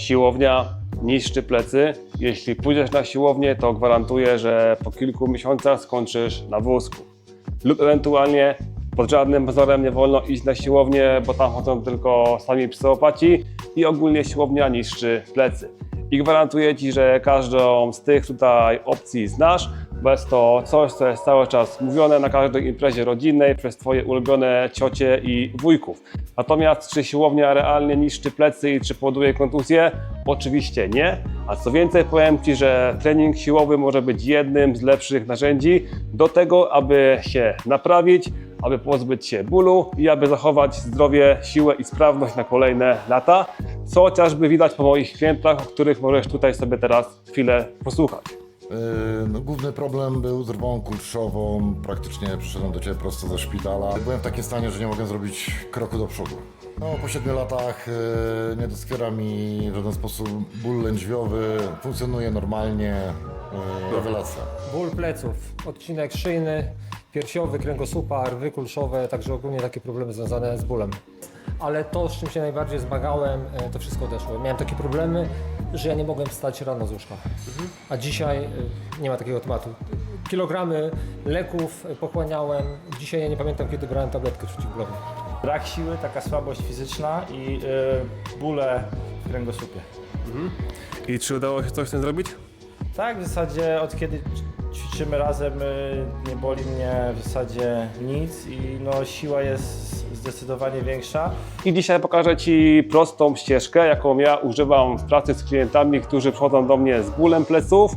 siłownia niszczy plecy. Jeśli pójdziesz na siłownię, to gwarantuję, że po kilku miesiącach skończysz na wózku. Lub ewentualnie pod żadnym pozorem nie wolno iść na siłownię, bo tam chodzą tylko sami psychopaci i ogólnie siłownia niszczy plecy. I gwarantuję Ci, że każdą z tych tutaj opcji znasz, jest to coś, co jest cały czas mówione na każdej imprezie rodzinnej przez Twoje ulubione ciocie i wujków. Natomiast czy siłownia realnie niszczy plecy i czy powoduje kontuzje? Oczywiście nie. A co więcej, powiem Ci, że trening siłowy może być jednym z lepszych narzędzi do tego, aby się naprawić, aby pozbyć się bólu i aby zachować zdrowie, siłę i sprawność na kolejne lata, co chociażby widać po moich klientach, o których możesz tutaj sobie teraz chwilę posłuchać. Yy, No, główny problem był z rwą kurczową. Praktycznie przyszedłem do Ciebie prosto ze szpitala. Byłem w takim stanie, że nie mogłem zrobić kroku do przodu. No, po 7 latach yy, nie doskwiera mi w żaden sposób ból lędźwiowy. Funkcjonuje normalnie. Yy, rewelacja. Ból pleców, odcinek szyjny, piersiowy, kręgosłupa, rwy kulszowe, także ogólnie takie problemy związane z bólem. Ale to, z czym się najbardziej zmagałem, e, to wszystko odeszło. Miałem takie problemy, że ja nie mogłem wstać rano z łóżka. A dzisiaj e, nie ma takiego tematu. Kilogramy leków pochłaniałem. Dzisiaj ja nie pamiętam, kiedy brałem tabletkę przeciwbólową. Brak siły, taka słabość fizyczna i y, bóle w kręgosłupie. I czy udało się coś z tym zrobić? Tak, w zasadzie od kiedy ćwiczymy razem y, nie boli mnie w zasadzie nic i no, siła jest zdecydowanie większa. I dzisiaj pokażę Ci prostą ścieżkę, jaką ja używam w pracy z klientami, którzy przychodzą do mnie z bólem pleców.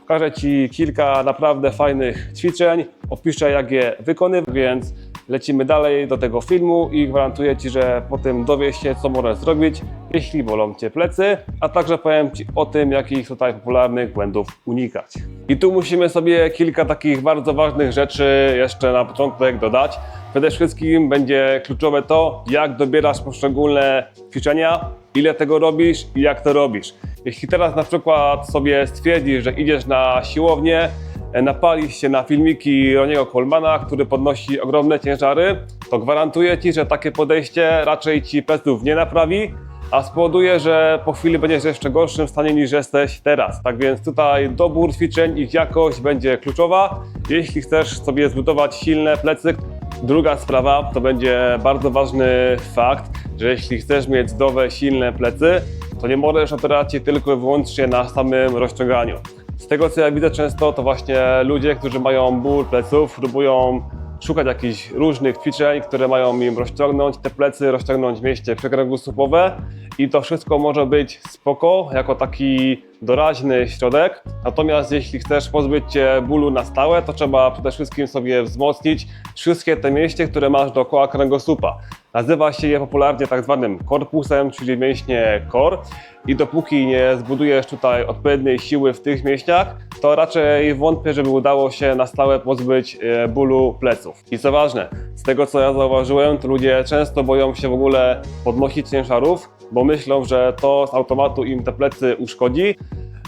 Pokażę Ci kilka naprawdę fajnych ćwiczeń, opiszę jak je wykonywać, więc lecimy dalej do tego filmu i gwarantuję Ci, że po tym dowiesz się, co możesz zrobić, jeśli bolą Cię plecy, a także powiem Ci o tym, jakich tutaj popularnych błędów unikać. I tu musimy sobie kilka takich bardzo ważnych rzeczy jeszcze na początek dodać. Przede wszystkim będzie kluczowe to, jak dobierasz poszczególne ćwiczenia, ile tego robisz i jak to robisz. Jeśli teraz na przykład sobie stwierdzisz, że idziesz na siłownię, e, napalisz się na filmiki Roniego Colemana, który podnosi ogromne ciężary, to gwarantuję Ci, że takie podejście raczej Ci pleców nie naprawi, a spowoduje, że po chwili będziesz w jeszcze gorszym stanie niż jesteś teraz. Tak więc tutaj dobór ćwiczeń, ich jakość będzie kluczowa, jeśli chcesz sobie zbudować silne plecy. Druga sprawa to będzie bardzo ważny fakt, że jeśli chcesz mieć zdrowe, silne plecy, to nie możesz opierać się tylko i wyłącznie na samym rozciąganiu. Z tego co ja widzę często, to właśnie ludzie, którzy mają ból pleców, próbują szukać jakichś różnych ćwiczeń, które mają im rozciągnąć te plecy, rozciągnąć mięśnie przekręgosłupowe i to wszystko może być spoko, jako taki doraźny środek. Natomiast jeśli chcesz pozbyć się bólu na stałe, to trzeba przede wszystkim sobie wzmocnić wszystkie te mięśnie, które masz dookoła kręgosłupa. Nazywa się je popularnie tak zwanym korpusem, czyli mięśnie core. I dopóki nie zbudujesz tutaj odpowiedniej siły w tych mięśniach, to raczej wątpię, żeby udało się na stałe pozbyć e, bólu pleców. I co ważne, z tego co ja zauważyłem, to ludzie często boją się w ogóle podnosić ciężarów, bo myślą, że to z automatu im te plecy uszkodzi.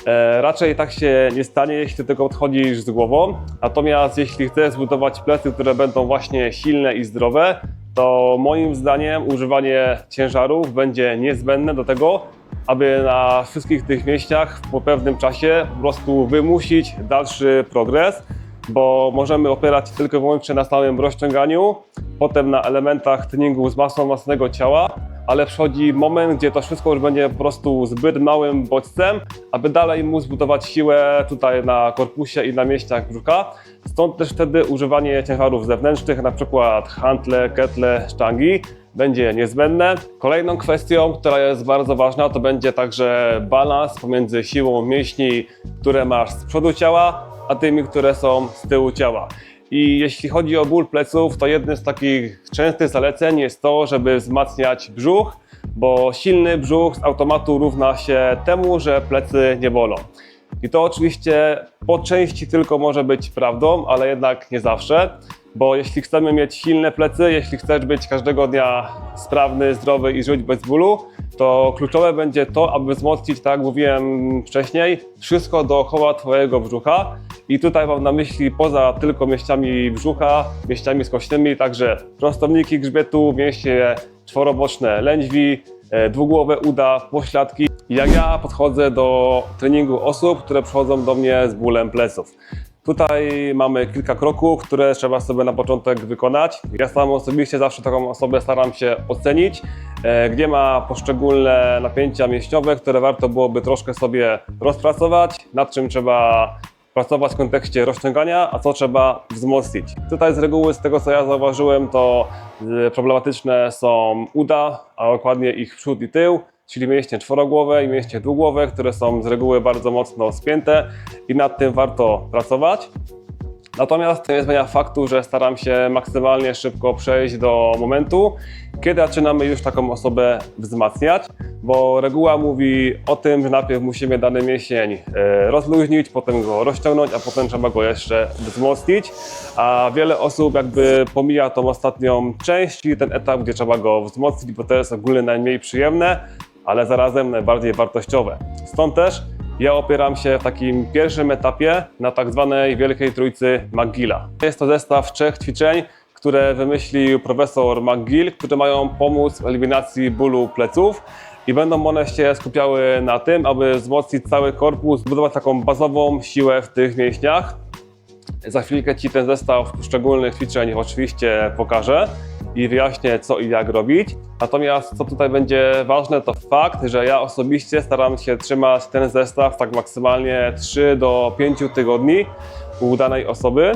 E, raczej tak się nie stanie, jeśli tylko odchodzisz z głową. Natomiast jeśli chcesz zbudować plecy, które będą właśnie silne i zdrowe, to moim zdaniem używanie ciężarów będzie niezbędne do tego, aby na wszystkich tych mięśniach po pewnym czasie po prostu wymusić dalszy progres, bo możemy opierać tylko i wyłącznie na stałym rozciąganiu, potem na elementach treningu z masą własnego ciała, ale przychodzi moment, gdzie to wszystko już będzie po prostu zbyt małym bodźcem, aby dalej móc budować siłę tutaj na korpusie i na mięśniach brzucha. Stąd też wtedy używanie ciężarów zewnętrznych, na przykład hantle, ketle, sztangi, będzie niezbędne. Kolejną kwestią, która jest bardzo ważna, to będzie także balans pomiędzy siłą mięśni, które masz z przodu ciała, a tymi, które są z tyłu ciała. I jeśli chodzi o ból pleców, to jednym z takich częstych zaleceń jest to, żeby wzmacniać brzuch, bo silny brzuch z automatu równa się temu, że plecy nie bolą. I to oczywiście po części tylko może być prawdą, ale jednak nie zawsze, bo jeśli chcemy mieć silne plecy, jeśli chcesz być każdego dnia sprawny, zdrowy i żyć bez bólu, to kluczowe będzie to, aby wzmocnić, tak jak mówiłem wcześniej, wszystko dookoła Twojego brzucha. I tutaj mam na myśli poza tylko mięśniami brzucha, mięśniami skośnymi, także prostowniki grzbietu, mięśnie czworoboczne lędźwi, dwugłowe uda, pośladki. Jak ja podchodzę do treningu osób, które przychodzą do mnie z bólem pleców. Tutaj mamy kilka kroków, które trzeba sobie na początek wykonać. Ja sam osobiście zawsze taką osobę staram się ocenić, e, gdzie ma poszczególne napięcia mięśniowe, które warto byłoby troszkę sobie rozpracować, nad czym trzeba pracować w kontekście rozciągania, a co trzeba wzmocnić. Tutaj z reguły, z tego co ja zauważyłem, to y, problematyczne są uda, a dokładnie ich przód i tył, czyli mięśnie czworogłowe i mięśnie dwugłowe, które są z reguły bardzo mocno spięte i nad tym warto pracować. Natomiast to nie zmienia faktu, że staram się maksymalnie szybko przejść do momentu, kiedy zaczynamy już taką osobę wzmacniać, bo reguła mówi o tym, że najpierw musimy dany mięsień e, rozluźnić, potem go rozciągnąć, a potem trzeba go jeszcze wzmocnić, a wiele osób jakby pomija tą ostatnią część, czyli ten etap, gdzie trzeba go wzmocnić, bo to jest ogólnie najmniej przyjemne, ale zarazem najbardziej wartościowe. Stąd też ja opieram się w takim pierwszym etapie na tak zwanej Wielkiej Trójcy McGilla. Jest to zestaw trzech ćwiczeń, które wymyślił profesor McGill, które mają pomóc w eliminacji bólu pleców i będą one się skupiały na tym, aby wzmocnić cały korpus, zbudować taką bazową siłę w tych mięśniach. Za chwilkę Ci ten zestaw poszczególnych ćwiczeń oczywiście pokażę i wyjaśnię co i jak robić. Natomiast co tutaj będzie ważne to fakt, że ja osobiście staram się trzymać ten zestaw tak maksymalnie 3 do 5 tygodni u danej osoby,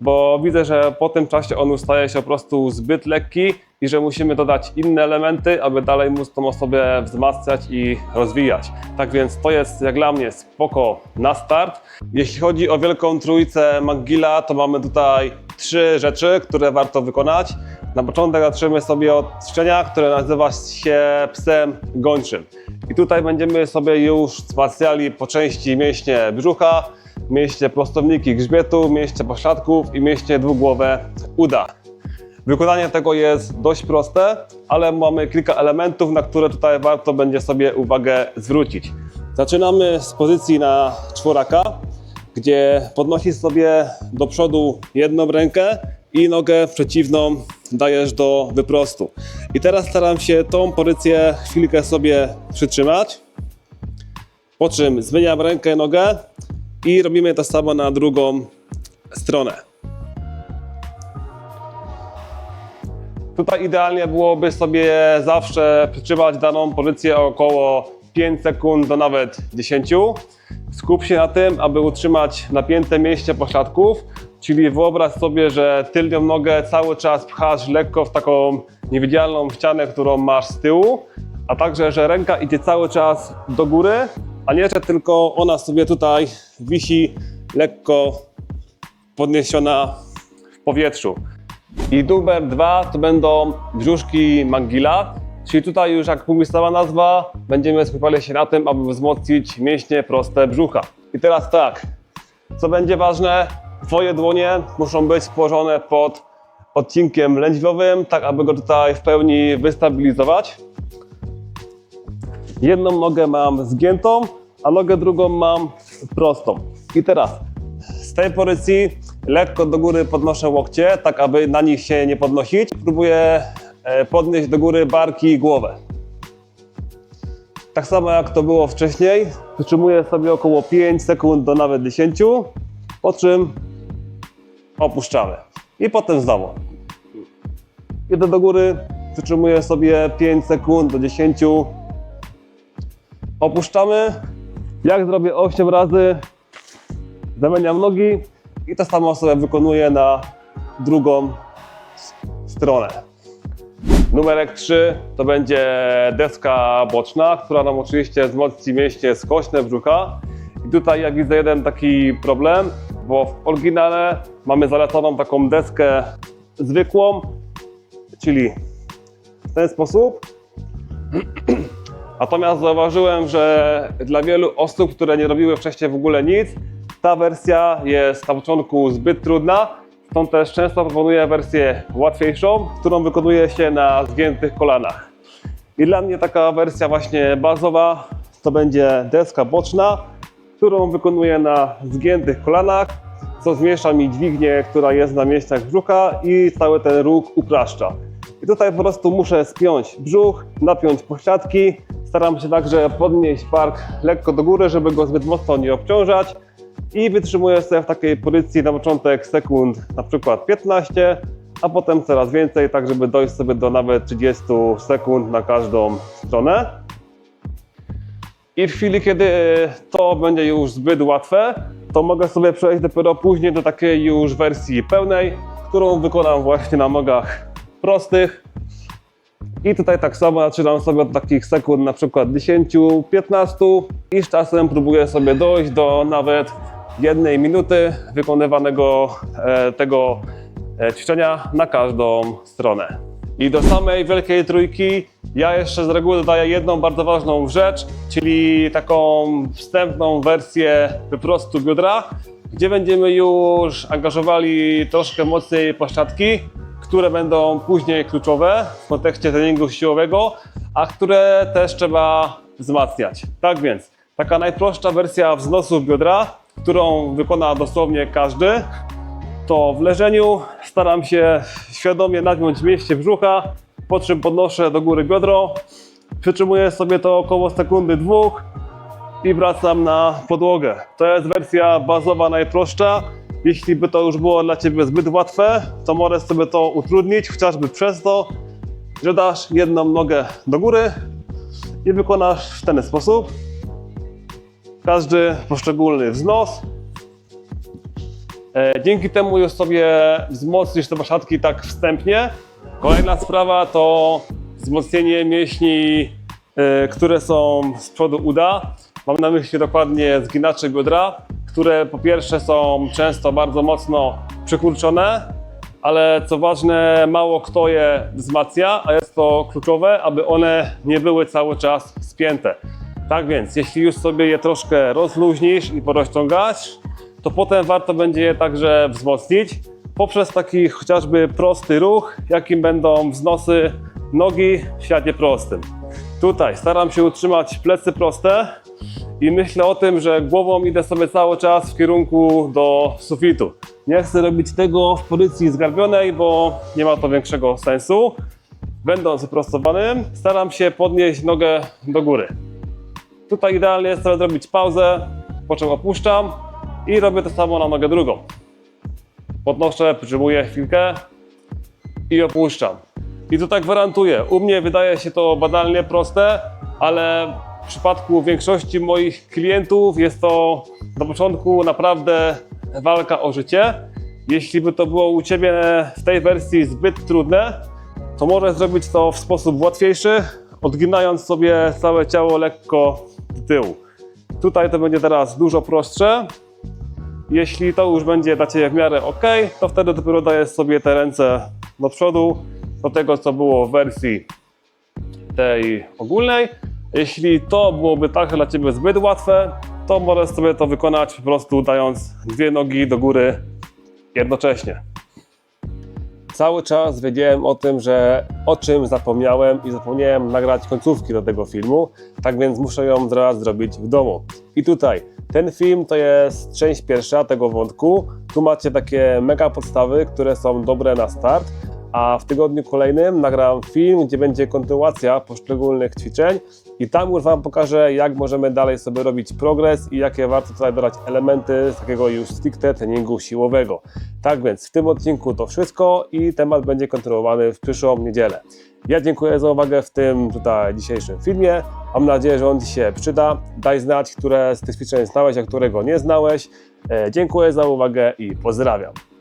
bo widzę, że po tym czasie on już staje się po prostu zbyt lekki i że musimy dodać inne elementy, aby dalej móc tą osobę wzmacniać i rozwijać. Tak więc to jest jak dla mnie spoko na start. Jeśli chodzi o wielką trójcę McGilla, to mamy tutaj trzy rzeczy, które warto wykonać. Na początek zaczniemy sobie od ćwiczenia, które nazywa się psem gończym. I tutaj będziemy sobie już wzmacniali po części mięśnie brzucha, mięśnie prostowniki grzbietu, mięśnie pośladków i mięśnie dwugłowe uda. Wykonanie tego jest dość proste, ale mamy kilka elementów, na które tutaj warto będzie sobie uwagę zwrócić. Zaczynamy z pozycji na czworaka, gdzie podnosisz sobie do przodu jedną rękę i nogę przeciwną dajesz do wyprostu. I teraz staram się tą pozycję chwilkę sobie przytrzymać, po czym zmieniam rękę, nogę i robimy to samo na drugą stronę. Tutaj idealnie byłoby sobie zawsze przytrzymać daną pozycję około 5 sekund do nawet 10. Skup się na tym, aby utrzymać napięte mięśnie pośladków, czyli wyobraź sobie, że tylnią nogę cały czas pchasz lekko w taką niewidzialną ścianę, którą masz z tyłu, a także, że ręka idzie cały czas do góry, a nie, że tylko ona sobie tutaj wisi lekko podniesiona w powietrzu. I numer dwa to będą brzuszki Mangila, czyli tutaj już jak mówi sama nazwa, będziemy skupiali się na tym, aby wzmocnić mięśnie proste brzucha. I teraz tak, co będzie ważne, Twoje dłonie muszą być położone pod odcinkiem lędźwiowym, tak aby go tutaj w pełni wystabilizować. Jedną nogę mam zgiętą, a nogę drugą mam prostą. I teraz z tej pozycji lekko do góry podnoszę łokcie, tak aby na nich się nie podnosić. Próbuję podnieść do góry barki i głowę. Tak samo jak to było wcześniej, wytrzymuję sobie około 5 sekund do nawet 10, po czym opuszczamy. I potem znowu. Idę do góry, wytrzymuję sobie 5 sekund do 10, opuszczamy. Jak zrobię 8 razy, zamieniam nogi i to samo sobie wykonuję na drugą stronę. Numerek 3 to będzie deska boczna, która nam oczywiście wzmocni mięśnie skośne brzucha. I tutaj ja widzę jeden taki problem, bo w oryginale mamy zaleconą taką deskę zwykłą, czyli w ten sposób. Natomiast zauważyłem, że dla wielu osób, które nie robiły wcześniej w ogóle nic, ta wersja jest na początku zbyt trudna. Stąd też często proponuję wersję łatwiejszą, którą wykonuje się na zgiętych kolanach. I dla mnie taka wersja właśnie bazowa to będzie deska boczna, którą wykonuję na zgiętych kolanach, co zmniejsza mi dźwignię, która jest na mięśniach brzucha i cały ten ruch upraszcza. I tutaj po prostu muszę spiąć brzuch, napiąć pośladki. Staram się także podnieść bark lekko do góry, żeby go zbyt mocno nie obciążać. I wytrzymuję sobie w takiej pozycji na początek sekund na przykład 15, a potem coraz więcej, tak żeby dojść sobie do nawet 30 sekund na każdą stronę. I w chwili, kiedy to będzie już zbyt łatwe, to mogę sobie przejść dopiero później do takiej już wersji pełnej, którą wykonam właśnie na nogach prostych. I tutaj tak samo zaczynam sobie od takich sekund, na przykład 10-15 i z czasem próbuję sobie dojść do nawet jednej minuty wykonywanego e, tego e, ćwiczenia na każdą stronę. I do samej wielkiej trójki ja jeszcze z reguły dodaję jedną bardzo ważną rzecz, czyli taką wstępną wersję wyprostu biodra, gdzie będziemy już angażowali troszkę mocniej pośladki, które będą później kluczowe w kontekście treningu siłowego, a które też trzeba wzmacniać. Tak więc, taka najprostsza wersja wznosów biodra, którą wykona dosłownie każdy, to w leżeniu staram się świadomie napiąć mieście brzucha, po czym podnoszę do góry biodro, przytrzymuję sobie to około sekundy dwóch i wracam na podłogę. To jest wersja bazowa najprostsza. Jeśli by to już było dla Ciebie zbyt łatwe, to możesz sobie to utrudnić, chociażby przez to, że dasz jedną nogę do góry i wykonasz w ten sposób. Każdy poszczególny wznos. E, Dzięki temu już sobie wzmocnisz te poszatki tak wstępnie. Kolejna sprawa to wzmocnienie mięśni, e, które są z przodu uda. Mam na myśli dokładnie zginacze biodra, które po pierwsze są często bardzo mocno przykurczone, ale co ważne, mało kto je wzmacnia, a jest to kluczowe, aby one nie były cały czas spięte. Tak więc, jeśli już sobie je troszkę rozluźnisz i porozciągasz, to potem warto będzie je także wzmocnić poprzez taki chociażby prosty ruch, jakim będą wznosy nogi w świacie prostym. Tutaj staram się utrzymać plecy proste i myślę o tym, że głową idę sobie cały czas w kierunku do sufitu. Nie chcę robić tego w pozycji zgarbionej, bo nie ma to większego sensu. Będąc wyprostowanym, staram się podnieść nogę do góry. Tutaj idealnie jest sobie zrobić pauzę, po czym opuszczam i robię to samo na nogę drugą. Podnoszę, przytrzymuję chwilkę i opuszczam. I to tak gwarantuję. U mnie wydaje się to banalnie proste, ale w przypadku większości moich klientów jest to na początku naprawdę walka o życie. Jeśli by to było u Ciebie w tej wersji zbyt trudne, to możesz zrobić to w sposób łatwiejszy, odginając sobie całe ciało lekko tył. Tutaj to będzie teraz dużo prostsze. Jeśli to już będzie dla Ciebie w miarę ok, to wtedy dopiero dajesz sobie te ręce do przodu, do tego co było w wersji tej ogólnej. Jeśli to byłoby tak dla Ciebie zbyt łatwe, to możesz sobie to wykonać po prostu dając dwie nogi do góry jednocześnie. Cały czas wiedziałem o tym, że o czym zapomniałem i zapomniałem nagrać końcówki do tego filmu, tak więc muszę ją zaraz zrobić w domu. I tutaj, ten film to jest część pierwsza tego wątku. Tu macie takie mega podstawy, które są dobre na start, a w tygodniu kolejnym nagram film, gdzie będzie kontynuacja poszczególnych ćwiczeń i tam już Wam pokażę, jak możemy dalej sobie robić progres i jakie warto tutaj dodać elementy z takiego już stricte treningu siłowego. Tak więc w tym odcinku to wszystko i temat będzie kontynuowany w przyszłą niedzielę. Ja dziękuję za uwagę w tym tutaj dzisiejszym filmie. Mam nadzieję, że on Ci się przyda. Daj znać, które z tych ćwiczeń znałeś, a którego nie znałeś. E, Dziękuję za uwagę i pozdrawiam.